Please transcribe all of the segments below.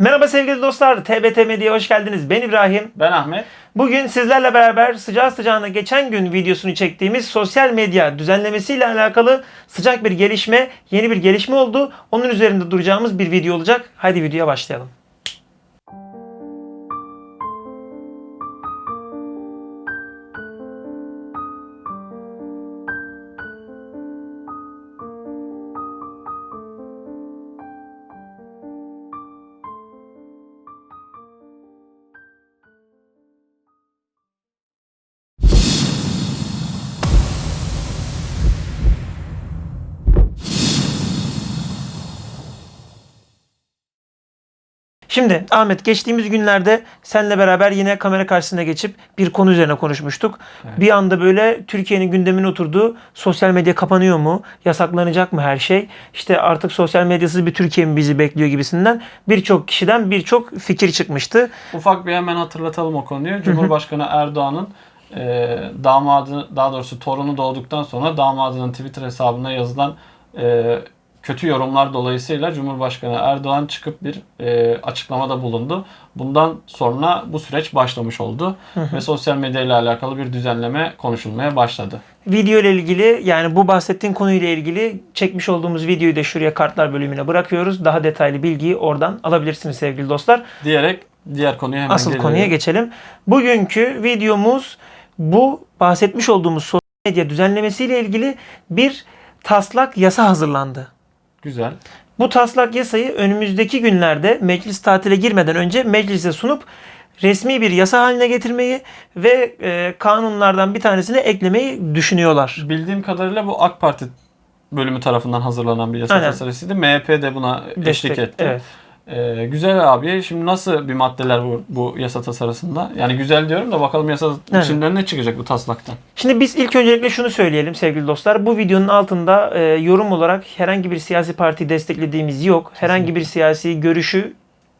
Merhaba sevgili dostlar, TBT Medya'ya hoş geldiniz. Ben İbrahim. Ben Ahmet. Bugün sizlerle beraber sıcağı sıcağına geçen gün videosunu çektiğimiz sosyal medya düzenlemesiyle alakalı sıcak bir gelişme, yeni bir gelişme oldu. Onun üzerinde duracağımız bir video olacak. Haydi videoya başlayalım. Şimdi Ahmet geçtiğimiz günlerde seninle beraber yine kamera karşısına geçip bir konu üzerine konuşmuştuk. Bir anda böyle Türkiye'nin gündemine oturduğu sosyal medya kapanıyor mu? Yasaklanacak mı her şey? İşte artık sosyal medyasız bir Türkiye mi bizi bekliyor gibisinden birçok kişiden birçok fikir çıkmıştı. Ufak bir hemen hatırlatalım o konuyu. Cumhurbaşkanı Erdoğan'ın e, damadı, daha doğrusu torunu doğduktan sonra damadının Twitter hesabına yazılan e, kötü yorumlar dolayısıyla Cumhurbaşkanı Erdoğan çıkıp bir e, açıklamada bulundu. Bundan sonra bu süreç başlamış oldu ve sosyal medya ile alakalı bir düzenleme konuşulmaya başladı. Video ile ilgili yani bu bahsettiğin konuyla ilgili çekmiş olduğumuz videoyu da şuraya kartlar bölümüne bırakıyoruz. Daha detaylı bilgiyi oradan alabilirsiniz sevgili dostlar. Diyerek diğer konuya hemen Asıl gelelim. konuya geçelim. Bugünkü videomuz bu bahsetmiş olduğumuz sosyal medya düzenlemesiyle ilgili bir taslak yasa hazırlandı. Güzel. Bu taslak yasayı önümüzdeki günlerde meclis tatile girmeden önce meclise sunup resmi bir yasa haline getirmeyi ve e, kanunlardan bir tanesine eklemeyi düşünüyorlar. Bildiğim kadarıyla bu AK Parti bölümü tarafından hazırlanan bir yasa Aynen. tasarısıydı. MHP de buna eşlik Destek- etti. Evet. Ee, güzel abi. Şimdi nasıl bir maddeler bu, bu yasa tasarısında? Yani güzel diyorum da bakalım yasa Evet. içinden ne çıkacak bu taslaktan? Şimdi biz ilk öncelikle şunu söyleyelim sevgili dostlar. Bu videonun altında e, yorum olarak herhangi bir siyasi parti desteklediğimiz yok. Herhangi bir siyasi görüşü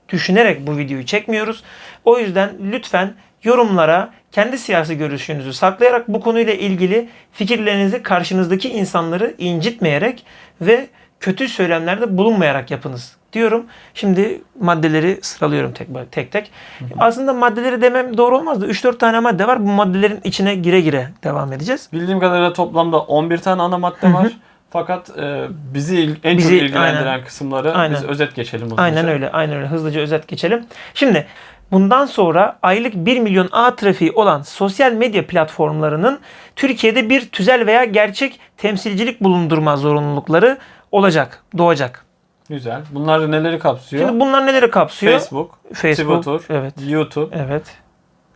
düşünerek bu videoyu çekmiyoruz. O yüzden lütfen yorumlara kendi siyasi görüşünüzü saklayarak bu konuyla ilgili fikirlerinizi karşınızdaki insanları incitmeyerek ve kötü söylemlerde bulunmayarak yapınız diyorum. Şimdi maddeleri sıralıyorum tek tek. tek. Aslında maddeleri demem doğru olmaz da 3-4 tane madde var. Bu maddelerin içine gire gire devam edeceğiz. Bildiğim kadarıyla toplamda 11 tane ana madde var. Fakat e, bizi en Bizi- çok ilgilendiren aynen. kısımları Aynen. biz özet geçelim. hızlıca. Aynen öyle. Aynen öyle. Hızlıca özet geçelim. Şimdi bundan sonra aylık 1 milyon ağ trafiği olan sosyal medya platformlarının Türkiye'de bir tüzel veya gerçek temsilcilik bulundurma zorunlulukları olacak, doğacak. Güzel. Bunlar neleri kapsıyor? Şimdi bunlar neleri kapsıyor? Facebook, Facebook, Twitter, evet. YouTube, Evet.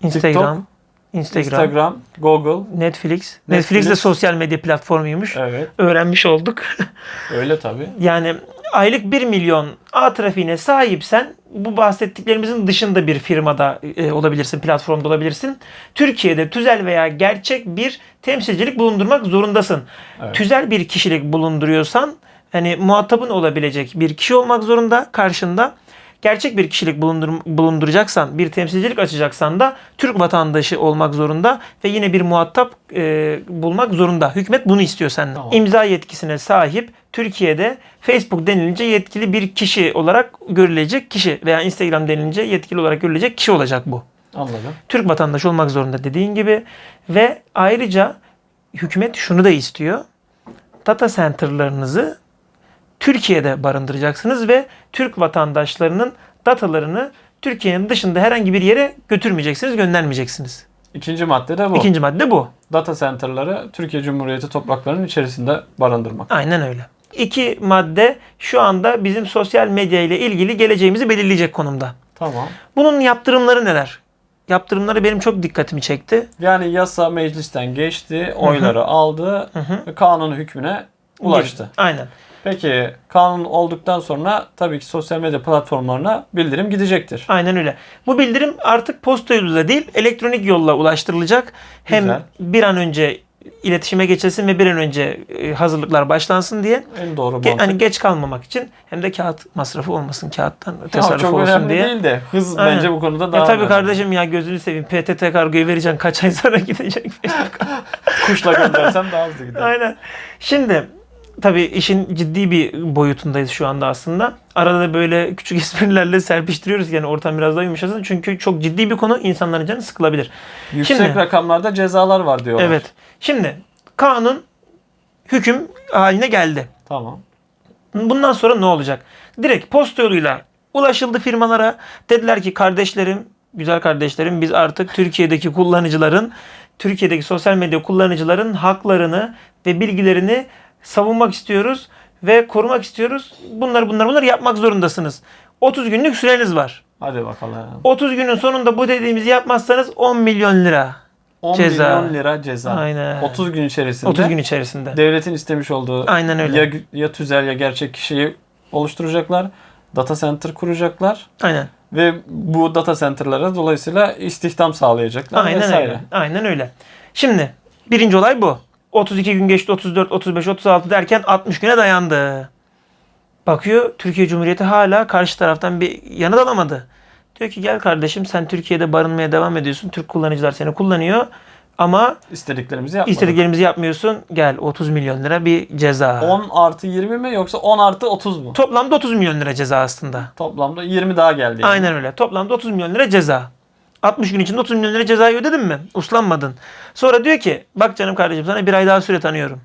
Instagram, Instagram, Instagram, Google. Netflix. Netflix. Netflix. de sosyal medya platformuymuş. Evet. Öğrenmiş olduk. Öyle tabii. Yani aylık 1 milyon ağ trafiğine sahipsen bu bahsettiklerimizin dışında bir firmada e, olabilirsin, platformda olabilirsin. Türkiye'de tüzel veya gerçek bir temsilcilik bulundurmak zorundasın. Evet. Tüzel bir kişilik bulunduruyorsan hani muhatabın olabilecek bir kişi olmak zorunda karşında. Gerçek bir kişilik bulundur, bulunduracaksan, bir temsilcilik açacaksan da Türk vatandaşı olmak zorunda ve yine bir muhatap e, bulmak zorunda. Hükümet bunu istiyor senden. Tamam. İmza yetkisine sahip Türkiye'de Facebook denilince yetkili bir kişi olarak görülecek kişi veya Instagram denilince yetkili olarak görülecek kişi olacak bu. Anladım. Türk vatandaşı olmak zorunda dediğin gibi ve ayrıca hükümet şunu da istiyor. Data center'larınızı Türkiye'de barındıracaksınız ve Türk vatandaşlarının datalarını Türkiye'nin dışında herhangi bir yere götürmeyeceksiniz, göndermeyeceksiniz. İkinci madde de bu. İkinci madde bu. Data center'ları Türkiye Cumhuriyeti topraklarının içerisinde barındırmak. Aynen öyle. İki madde şu anda bizim sosyal medya ile ilgili geleceğimizi belirleyecek konumda. Tamam. Bunun yaptırımları neler? Yaptırımları benim çok dikkatimi çekti. Yani yasa meclisten geçti, oyları aldı ve kanun hükmüne ulaştı. Aynen. Peki kanun olduktan sonra tabii ki sosyal medya platformlarına bildirim gidecektir. Aynen öyle. Bu bildirim artık posta yoluyla değil elektronik yolla ulaştırılacak. Hem Güzel. bir an önce iletişime geçilsin ve bir an önce e, hazırlıklar başlansın diye. En doğru Ge- mantık. hani geç kalmamak için hem de kağıt masrafı olmasın kağıttan tasarruf çok olsun önemli diye. değil de hız Aynen. bence bu konuda daha Ya tabii önemli. kardeşim ya gözünü seveyim PTT kargoyu vereceksin kaç ay sonra gidecek. Kuşla göndersem daha hızlı gider. Aynen. Şimdi tabii işin ciddi bir boyutundayız şu anda aslında. Arada böyle küçük esprilerle serpiştiriyoruz yani ortam biraz daha yumuşasın. Çünkü çok ciddi bir konu insanların canı sıkılabilir. Yüksek Şimdi- rakamlarda cezalar var diyorlar. Evet. Şimdi kanun hüküm haline geldi. Tamam. Bundan sonra ne olacak? Direkt posta yoluyla ulaşıldı firmalara. Dediler ki kardeşlerim, güzel kardeşlerim biz artık Türkiye'deki kullanıcıların, Türkiye'deki sosyal medya kullanıcıların haklarını ve bilgilerini savunmak istiyoruz ve korumak istiyoruz. Bunlar bunlar bunlar yapmak zorundasınız. 30 günlük süreniz var. Hadi bakalım. 30 günün sonunda bu dediğimizi yapmazsanız 10 milyon lira. 10 Ceza. milyon lira ceza. Aynen. 30 gün içerisinde. 30 gün içerisinde. Devletin istemiş olduğu Aynen öyle. ya, ya tüzel ya gerçek kişiyi oluşturacaklar. Data center kuracaklar. Aynen. Ve bu data center'lara dolayısıyla istihdam sağlayacaklar Aynen vesaire. öyle. Aynen öyle. Şimdi birinci olay bu. 32 gün geçti 34, 35, 36 derken 60 güne dayandı. Bakıyor Türkiye Cumhuriyeti hala karşı taraftan bir yanıt alamadı. Diyor ki gel kardeşim sen Türkiye'de barınmaya devam ediyorsun. Türk kullanıcılar seni kullanıyor. Ama İstediklerimizi yapmadık. istediklerimizi yapmıyorsun. Gel 30 milyon lira bir ceza. 10 artı 20 mi yoksa 10 artı 30 mu? Toplamda 30 milyon lira ceza aslında. Toplamda 20 daha geldi. yani. Aynen öyle. Toplamda 30 milyon lira ceza. 60 gün içinde 30 milyon lira cezayı ödedin mi? Uslanmadın. Sonra diyor ki bak canım kardeşim sana bir ay daha süre tanıyorum.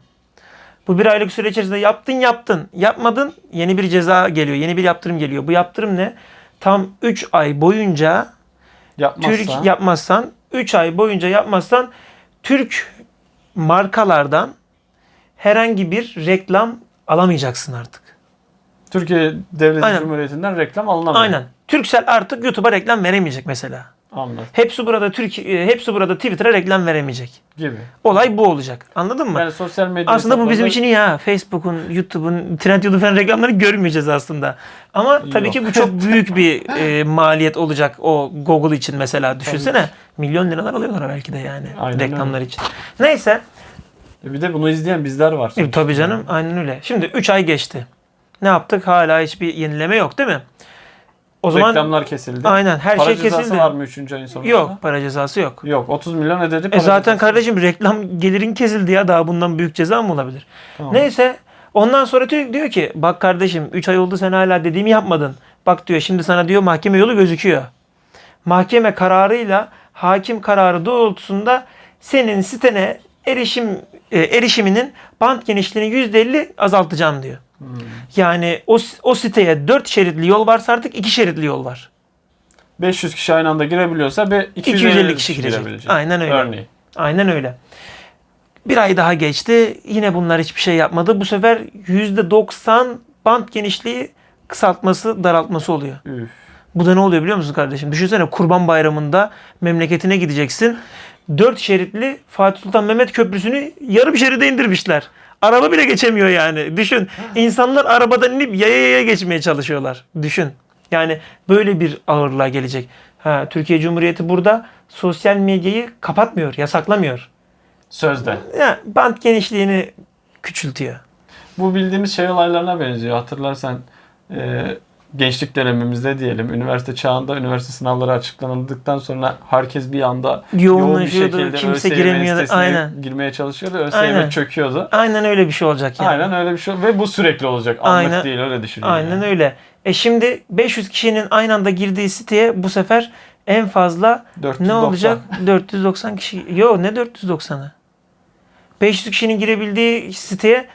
Bu bir aylık süre içerisinde yaptın yaptın. Yapmadın yeni bir ceza geliyor. Yeni bir yaptırım geliyor. Bu yaptırım ne? Tam 3 ay boyunca Yapmazsa Türk yapmazsan 3 ay boyunca yapmazsan Türk markalardan herhangi bir reklam alamayacaksın artık. Türkiye Devleti Aynen. Cumhuriyeti'nden reklam alınamıyor. Aynen. Turkcell artık YouTube'a reklam veremeyecek mesela. Anladım. Hepsi burada Türkiye, hepsi burada Twitter'a reklam veremeyecek. Gibi. Olay bu olacak. Anladın mı? Yani sosyal medya aslında bu bizim için iyi ha. Facebook'un, YouTube'un, Trendyol'un falan reklamlarını görmeyeceğiz aslında. Ama tabii Yok. ki bu çok büyük bir e, maliyet olacak o Google için mesela. Düşünsene. Milyon liralar alıyorlar belki de yani Aynen reklamlar için. Neyse. E Bir de bunu izleyen bizler var. E, tabii canım. Aynen öyle. Şimdi 3 ay geçti. Ne yaptık? Hala hiçbir yenileme yok değil mi? O zaman Reklamlar kesildi. aynen her Para şey cezası kesildi. var mı 3. ayın sonunda? Yok. Para cezası yok. Yok 30 milyon ödedi. E para zaten cezası. kardeşim reklam gelirin kesildi ya daha bundan büyük ceza mı olabilir? Tamam. Neyse ondan sonra diyor, diyor ki bak kardeşim 3 ay oldu sen hala dediğimi yapmadın. Bak diyor şimdi sana diyor mahkeme yolu gözüküyor. Mahkeme kararıyla hakim kararı doğrultusunda senin sitene erişim e, erişiminin band genişliğini %50 azaltacağım diyor. Hmm. Yani o, o siteye 4 şeritli yol varsa artık 2 şeritli yol var. 500 kişi aynı anda girebiliyorsa be 250, 250 kişi girecek. Aynen öyle. Örneğin. Aynen öyle. Bir ay daha geçti. Yine bunlar hiçbir şey yapmadı. Bu sefer %90 band genişliği kısaltması, daraltması oluyor. Üf. Bu da ne oluyor biliyor musun kardeşim? Düşünsene Kurban Bayramı'nda memleketine gideceksin. 4 şeritli Fatih Sultan Mehmet Köprüsü'nü yarım şeride indirmişler. Araba bile geçemiyor yani. Düşün. İnsanlar arabadan inip yaya yaya geçmeye çalışıyorlar. Düşün. Yani böyle bir ağırlığa gelecek. Ha, Türkiye Cumhuriyeti burada sosyal medyayı kapatmıyor, yasaklamıyor. Sözde. Ya, band genişliğini küçültüyor. Bu bildiğimiz şey olaylarına benziyor. Hatırlarsan e, gençlik dönemimizde diyelim üniversite çağında üniversite sınavları açıklandıktan sonra herkes bir anda yoğun bir şekilde kimse ÖSYM giremiyordu. Aynen. girmeye çalışıyordu. ÖSYM Aynen. çöküyordu. Aynen öyle bir şey olacak yani. Aynen öyle bir şey ve bu sürekli olacak. Anlık Aynen. değil öyle düşünün. Aynen yani. öyle. E şimdi 500 kişinin aynı anda girdiği siteye bu sefer en fazla 490. ne olacak? 490 kişi. Yo ne 490'ı? 500 kişinin girebildiği siteye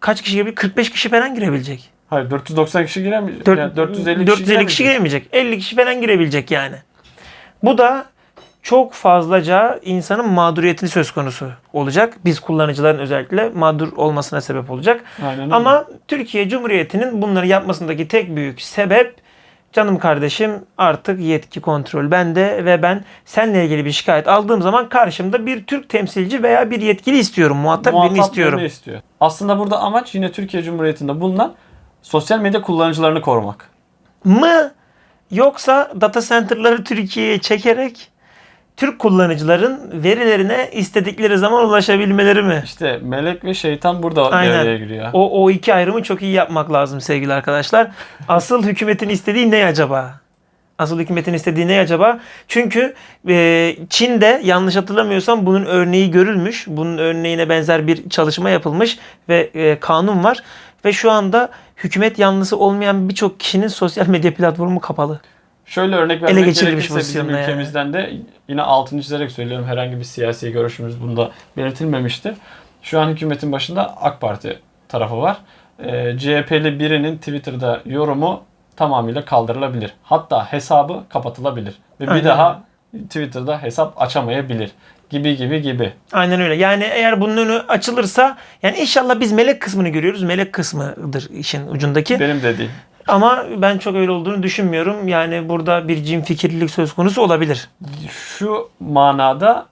kaç kişi girebilir? 45 kişi falan girebilecek. Hayır 490 kişi giremeyecek. Dört- yani 450, 450 kişi giremeyecek. 50 kişi falan girebilecek yani. Bu da çok fazlaca insanın mağduriyetini söz konusu olacak. Biz kullanıcıların özellikle mağdur olmasına sebep olacak. Aynen öyle. Ama Türkiye Cumhuriyeti'nin bunları yapmasındaki tek büyük sebep canım kardeşim artık yetki kontrol bende ve ben seninle ilgili bir şikayet aldığım zaman karşımda bir Türk temsilci veya bir yetkili istiyorum. Muhatap, birini Muhatap istiyorum. birini istiyor. Aslında burada amaç yine Türkiye Cumhuriyeti'nde bulunan sosyal medya kullanıcılarını korumak. Mı yoksa data center'ları Türkiye'ye çekerek Türk kullanıcıların verilerine istedikleri zaman ulaşabilmeleri mi? İşte melek ve şeytan burada Aynen. devreye giriyor. O, o iki ayrımı çok iyi yapmak lazım sevgili arkadaşlar. Asıl hükümetin istediği ne acaba? Asıl hükümetin istediği ne acaba? Çünkü e, Çin'de yanlış hatırlamıyorsam bunun örneği görülmüş. Bunun örneğine benzer bir çalışma yapılmış ve e, kanun var. Ve şu anda hükümet yanlısı olmayan birçok kişinin sosyal medya platformu kapalı. Şöyle örnek vermek gerekirse bizim pozisyonda yani. ülkemizden de yine altını çizerek söylüyorum herhangi bir siyasi görüşümüz bunda belirtilmemiştir. Şu an hükümetin başında AK Parti tarafı var. Ee, CHP'li birinin Twitter'da yorumu tamamıyla kaldırılabilir. Hatta hesabı kapatılabilir. Ve bir Aynen daha Twitter'da hesap açamayabilir. Gibi gibi gibi. Aynen öyle. Yani eğer bunun önü açılırsa yani inşallah biz melek kısmını görüyoruz. Melek kısmıdır işin ucundaki. Benim dediğim. Ama ben çok öyle olduğunu düşünmüyorum. Yani burada bir cin fikirlilik söz konusu olabilir. Şu manada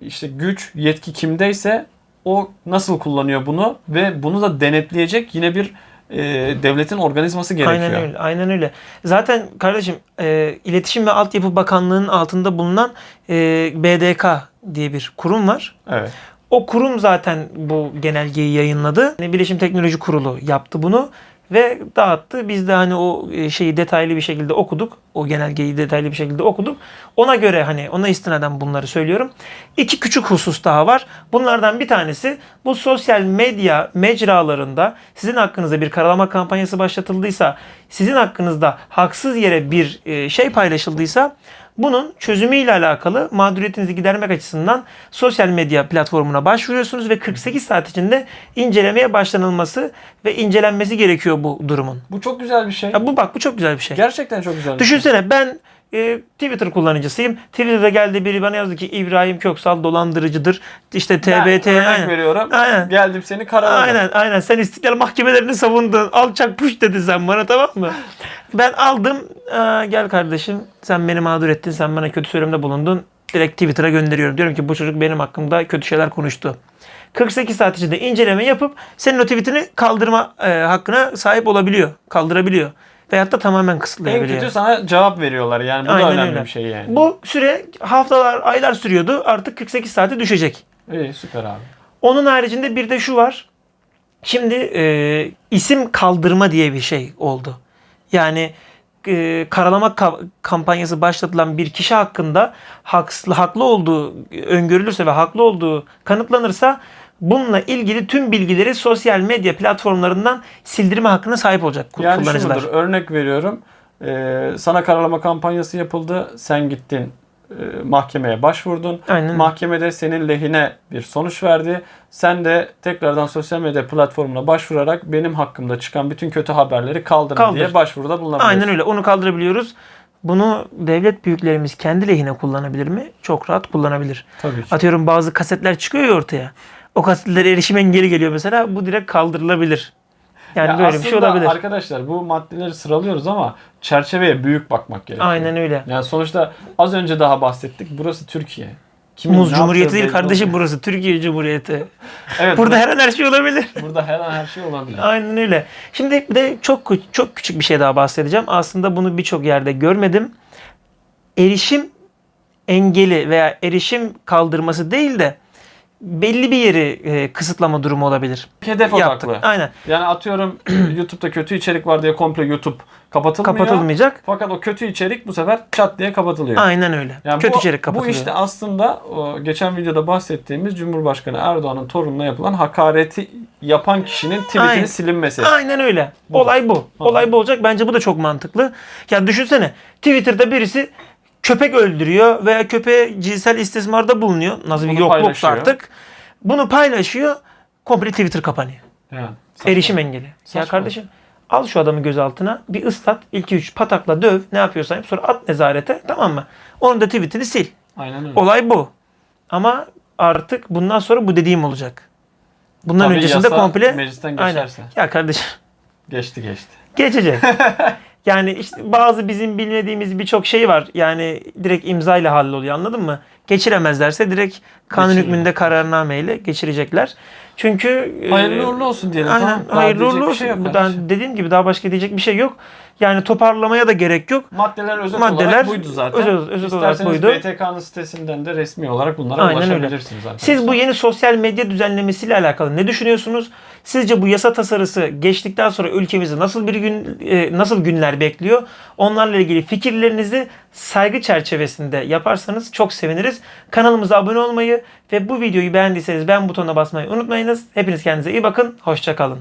işte güç, yetki kimdeyse o nasıl kullanıyor bunu ve bunu da denetleyecek yine bir e, devletin organizması gerekiyor. Aynen öyle. Aynen öyle. Zaten kardeşim e, İletişim ve Altyapı Bakanlığı'nın altında bulunan e, BDK diye bir kurum var. Evet. O kurum zaten bu genelgeyi yayınladı. Yani Bilişim Teknoloji Kurulu yaptı bunu ve dağıttı. Biz de hani o e, şeyi detaylı bir şekilde okuduk. O genelgeyi detaylı bir şekilde okuduk. Ona göre hani ona istinaden bunları söylüyorum. İki küçük husus daha var. Bunlardan bir tanesi bu sosyal medya mecralarında sizin hakkınızda bir karalama kampanyası başlatıldıysa, sizin hakkınızda haksız yere bir e, şey paylaşıldıysa bunun çözümüyle alakalı mağduriyetinizi gidermek açısından sosyal medya platformuna başvuruyorsunuz ve 48 saat içinde incelemeye başlanılması ve incelenmesi gerekiyor bu durumun. Bu çok güzel bir şey. Ya bu bak bu çok güzel bir şey. Gerçekten çok güzel bir şey. Düşünsene ben e, Twitter kullanıcısıyım. Twitter'da geldi biri bana yazdı ki İbrahim Köksal dolandırıcıdır. İşte Ben TBT. örnek aynen. veriyorum. Aynen. Geldim seni karaladım. Aynen aynen sen istiklal mahkemelerini savundun. Alçak puş dedi sen bana tamam mı? Ben aldım. Aa, gel kardeşim sen beni mağdur ettin. Sen bana kötü söylemde bulundun. Direkt Twitter'a gönderiyorum. Diyorum ki bu çocuk benim hakkımda kötü şeyler konuştu. 48 saat içinde inceleme yapıp senin o tweetini kaldırma e, hakkına sahip olabiliyor. Kaldırabiliyor. Veyahut da tamamen En kısıtlayabiliyor. kötü sana cevap veriyorlar. Yani bu Aynen da önemli öyle. bir şey yani. Bu süre haftalar, aylar sürüyordu. Artık 48 saate düşecek. İyi süper abi. Onun haricinde bir de şu var. Şimdi e, isim kaldırma diye bir şey oldu. Yani e, karalama ka- kampanyası başlatılan bir kişi hakkında haksız, haklı olduğu öngörülürse ve haklı olduğu kanıtlanırsa bununla ilgili tüm bilgileri sosyal medya platformlarından sildirme hakkına sahip olacak Yani kullanıcılar. mudur? Örnek veriyorum. Ee, sana karalama kampanyası yapıldı. Sen gittin e, mahkemeye başvurdun. Aynen. Mahkemede senin lehine bir sonuç verdi. Sen de tekrardan sosyal medya platformuna başvurarak benim hakkımda çıkan bütün kötü haberleri kaldırın Kaldır. diye başvuruda bulunabilirsin. Aynen öyle. Onu kaldırabiliyoruz. Bunu devlet büyüklerimiz kendi lehine kullanabilir mi? Çok rahat kullanabilir. Tabii ki. Atıyorum bazı kasetler çıkıyor ya ortaya. O kasetlere erişim engeli geliyor mesela. Bu direkt kaldırılabilir. Yani Ya böyle bir şey olabilir. Arkadaşlar bu maddeleri sıralıyoruz ama çerçeveye büyük bakmak gerekiyor. Aynen öyle. Yani sonuçta az önce daha bahsettik. Burası Türkiye. Kimin Muz Cumhuriyeti değil kardeşim olmuyor. burası. Türkiye Cumhuriyeti. Evet, Burada her an her şey olabilir. burada her an her şey olabilir. Aynen öyle. Şimdi bir de çok çok küçük bir şey daha bahsedeceğim. Aslında bunu birçok yerde görmedim. Erişim engeli veya erişim kaldırması değil de belli bir yeri e, kısıtlama durumu olabilir. Hedef Yaptık. odaklı. Aynen. Yani atıyorum YouTube'da kötü içerik var diye komple YouTube kapatılmıyor. Kapatılmayacak. Fakat o kötü içerik bu sefer çat diye kapatılıyor. Aynen öyle. Yani Kötü bu, içerik kapatılıyor. Bu işte aslında o geçen videoda bahsettiğimiz Cumhurbaşkanı Erdoğan'ın torununa yapılan hakareti yapan kişinin tweetinin silinmesi. Aynen öyle. Bu. Olay bu. Olay bu olacak. Bence bu da çok mantıklı. Ya düşünsene Twitter'da birisi köpek öldürüyor veya köpeğe cinsel istismarda bulunuyor. Nasıl bir Bunu yokluksa paylaşıyor. artık. Bunu paylaşıyor. Komple Twitter kapanıyor. Yani, saçma. Erişim engeli. Ya Saçma. kardeşim al şu adamı gözaltına bir ıslat. 2-3 patakla döv. Ne yapıyorsan yap. Sonra at nezarete. Tamam mı? Onun da tweetini sil. Aynen öyle. Olay bu. Ama artık bundan sonra bu dediğim olacak. Bundan Tabii öncesinde yasa komple meclisten Aynen. geçerse. Ya kardeşim Geçti geçti. geçecek. yani işte bazı bizim bilmediğimiz birçok şey var. Yani direkt imza ile halloluyor anladın mı? Geçiremezlerse direkt kanun Geçirir. hükmünde kararnameyle geçirecekler. Çünkü e, Hayırlı uğurlu olsun diyelim. Aynen. tamam. Daha Hayırlı uğurlu olsun. şey yok Bu da- kardeşim. dediğim gibi daha başka diyecek bir şey yok. Yani toparlamaya da gerek yok. Maddeler özet Maddeler olarak buydu zaten. özet- özet olarak İsterseniz buydu. BTK'nın sitesinden de resmi olarak bunlara Aynen öyle. ulaşabilirsiniz zaten. Siz bu yeni sosyal medya düzenlemesiyle alakalı ne düşünüyorsunuz? Sizce bu yasa tasarısı geçtikten sonra ülkemizi nasıl bir gün e, nasıl günler bekliyor? Onlarla ilgili fikirlerinizi saygı çerçevesinde yaparsanız çok seviniriz. Kanalımıza abone olmayı ve bu videoyu beğendiyseniz beğen butonuna basmayı unutmayınız. Hepiniz kendinize iyi bakın. Hoşça kalın.